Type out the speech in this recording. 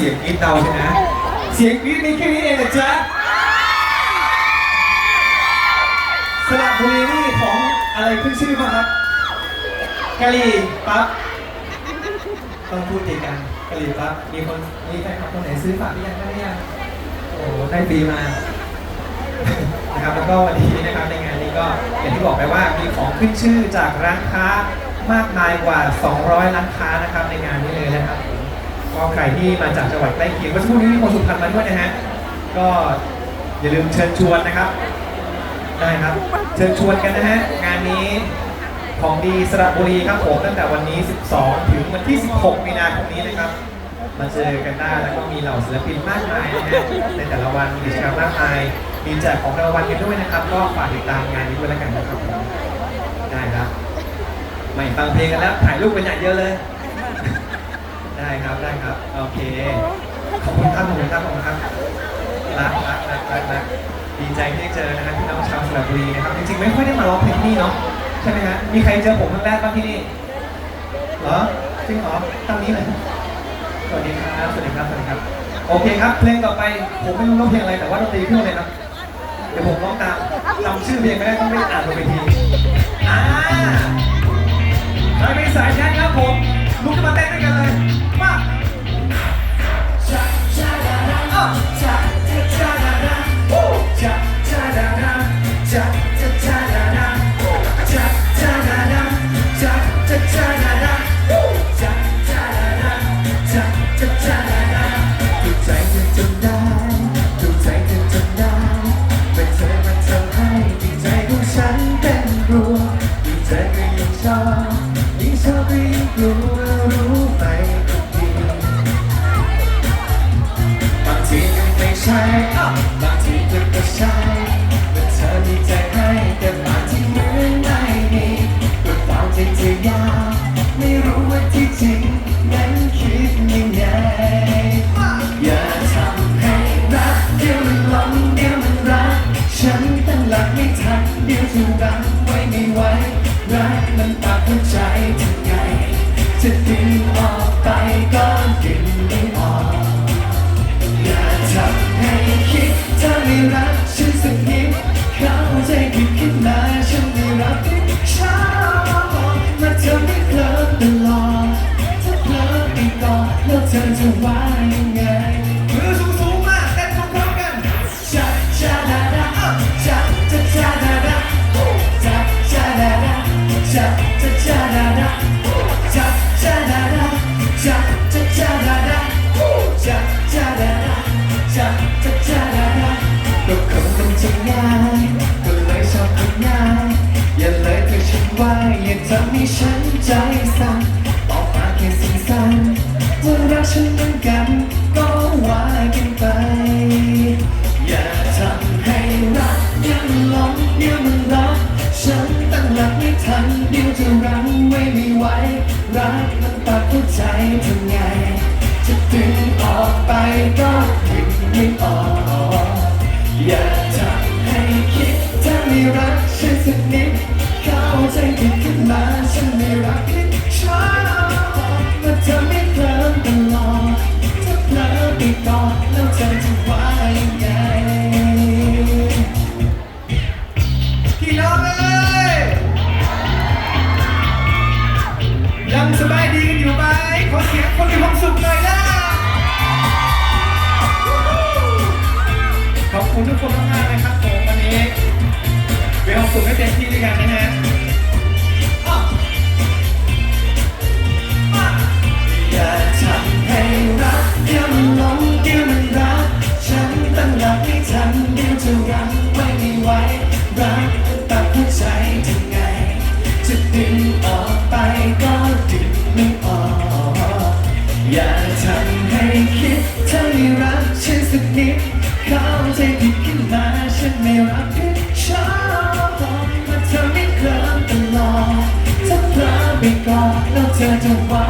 เสียงกรี๊ดเดาใช่ไหมเสียงกรี๊ดมีแค่นี้เองนะจ๊ะสระบุรีนี่ของอะไรขึ้นชื่อมางครับกะหรี่ปั๊บต้องพูดติดกันกะหรี่ปั๊บมีคนมีแฟนคลับคนไหนซื้อฝากหรือยังได้หรือยังโอ้ได้ฟรีมานะครับแล้วก็วันนี้นะครับในงานนี้ก็อย่างที่บอกไปว่ามีของขึ้นชื่อจากร้านค้ามากมายกว่า 200 ร้านค้านะครับในงานนี้เลยนะครับผม ก็ใครที่มาจากจังหวัดใกล้เคียงก็ช่วงนี้มีคนสุพรรณมาด้วยนะฮะก็อย่าลืมเชิญชวนนะครับ ได้ครับ เชิญชวนกันนะฮะงานนี้ของดีสระบุรีครับผมตั้งแต่วันนี้ 12 ถึงวันที่ 16 มีนาคมนี้นะครับมาเจอกันได้แล้วก็มีเหล่าศิลปินมากมายนะฮะในแต่ละวันมีกิจกรรมมากมายมีแจกของรางวัลกันด้วยนะครับ ก็ฝากติดตามงานนี้ด้วยแล้วกันนะครับผมได้ครับไม่ฟังเพลงกันแล้วถ่ายรูปกันอย่างเยอะเลย ได้ครับได้ครับ โอเค ขอบคุณครับขอบคุณครับขอบคุณครับรักรักรักรักรักดีใจที่ได้เจอนะครับพี่น้องชาวสระบุรีนะครับ จริงๆไม่ค่อยได้มาร้องเพลงที่นี่เนาะใช่ไหมฮะมีใครเจอผมครั้งแรกบ้างที่นี่เหรอจริงเหรอตั้งนี้เลยสวัสดีครับสวัสดีครับสวัสดีครับโอเคครับ เพลงต่อไปผมไม่รู้ร้องเพลงอะไรแต่ว่าดนตรีขึ้นเลยครับเดี๋ยวผมร้องตามจำชื่อเพลงไม่ได้ต้องไปอ่านบนเวทีอ่าใครเป็นสายแด อก็ยิ่งชอบยิ่งชอบก็ยิ่งกลัวรู้ไหมทุกทีบางทีก็ไม่ใช่บาง รักฉันสัก ซ้ำบอกมาแค่สีสันว่อรักฉันเหมือนกัน ก็ว่ากันไป อย่าทำให้รักยังหลงเดี๋ยวมันรัก ฉันตั้งหลักไม่ทันเดี๋ยวจะรั้งไว้ไม่ไหวรักมันตัดหัวใจทำไง จะดึงออกไปก็ถึงไม่ออก อย่าทำให้คิดถ้าไม่รักฉันสักนิดเข้าใจผิดขึ้นมาฉันไม่รัก 电话。